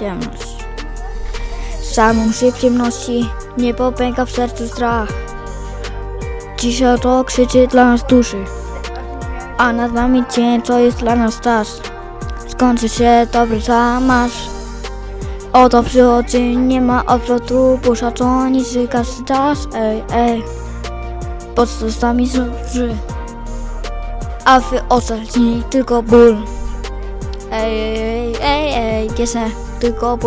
ciemność. Samą się ciemności, nie popęka w sercu strach. Cisza to krzyczy dla nas duszy, a nad nami cień, co jest dla nas czas. Skończy się dobry zamasz. Oto przychodzi, nie ma odwrotu, pusza to niczy każdy czas, ej, ej. Pod stosami służy, a w oczach tylko ból. Ej, kiesę, tylko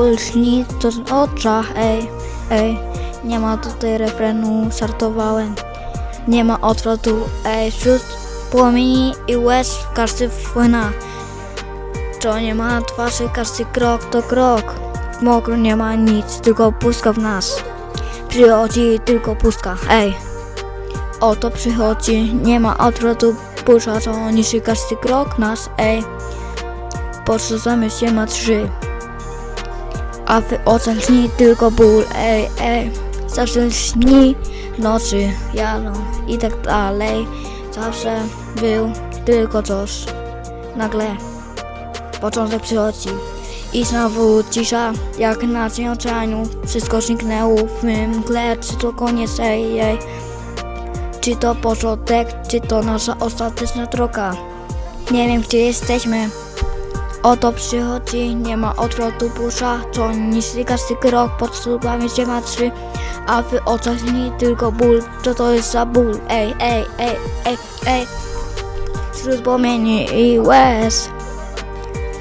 to w oczach, ej, ej. Nie ma tutaj refrenu, żartowałem. Nie ma odwrotu, ej, wśród płomieni i łez każdy wpłyna. To nie ma twarzy, każdy krok to krok. Mokro nie ma nic, tylko pustka w nas. Przychodzi tylko pustka, ej. Oto przychodzi, nie ma odwrotu, pusza to niższy każdy krok nas, ej. Podrzucamy się ma trzy. A w oczach dni tylko ból, ej, ej. Zawsze śni, nocy jadą i tak dalej. Zawsze był tylko coś. Nagle początek przychodzi i znowu cisza, jak na oceanu. Wszystko zniknęło w mgle, czy to koniec, ej, ej. Czy to początek, czy to nasza ostateczna droga. Nie wiem, gdzie jesteśmy. Oto przychodzi, nie ma odwrotu busza, co niszczy każdy krok, pod stópami się ma trzy, a w oczach nie tylko ból, co to jest za ból, ej, ej, ej, ej, ej, wśród płomieni i łez.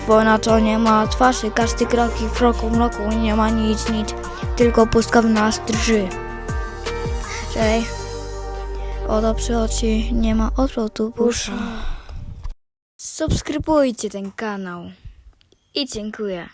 Wojna to nie ma twarzy, każdy krok i w roku mroku nie ma nic, nic, tylko pustka w nas drży. Ej, oto przychodzi, nie ma odwrotu busza. Subskrybujcie ten kanał. I dziękuję.